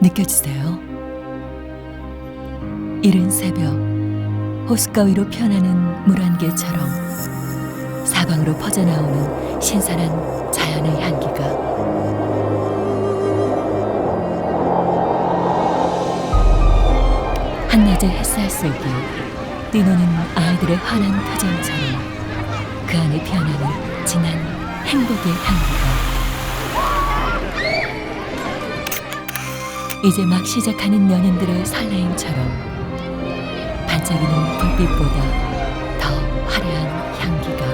느껴지세요? 이른 새벽 호숫가위로 피어나는 물안개처럼 사방으로 퍼져나오는 신선한 자연의 향기가 한낮의 햇살 속에 뛰노는 아이들의 환한 표정처럼 그 안에 피어나는 진한 행복의 향기가 이제 막 시작하는 연인들의 설레임처럼 반짝이는 불빛보다 더 화려한 향기가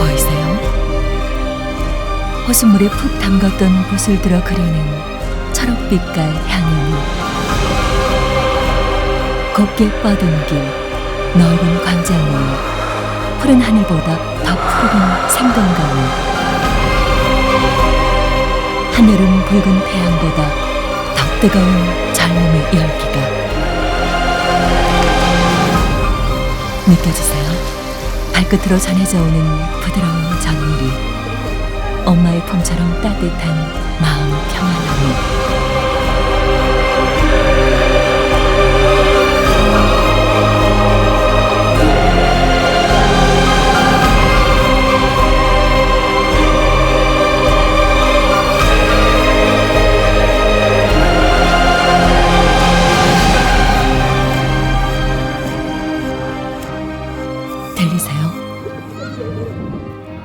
보이세요? 호수물에 푹 담갔던 붓을 들어 그리는 초록빛깔 향이 곱게 뻗은 길 넓은 광장 위 푸른 하늘보다 더 푸른 생동감이 한여름 붉은 태양보다 더 뜨거운 젊음의 열기가. 느껴지세요? 발끝으로 전해져 오는 부드러운 전율이 엄마의 품처럼 따뜻한 마음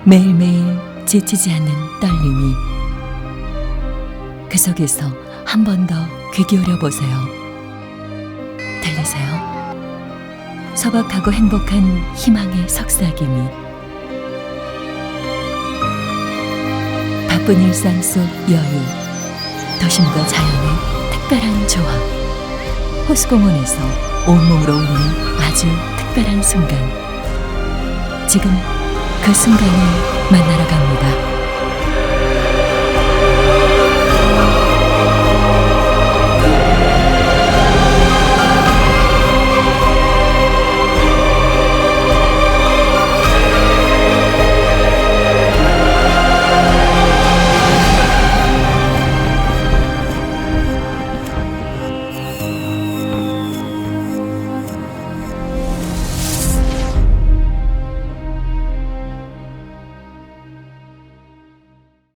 매일매일 지치지 않는 떨림이 그 속에서 한 번 더 귀 기울여 보세요. 들리세요? 소박하고 행복한 희망의 속삭임이 바쁜 일상 속 여유 도심과 자연의 특별한 조화 호수공원에서 온몸으로 울리는 아주 특별한 순간 지금 그 순간을 만나러 갑니다.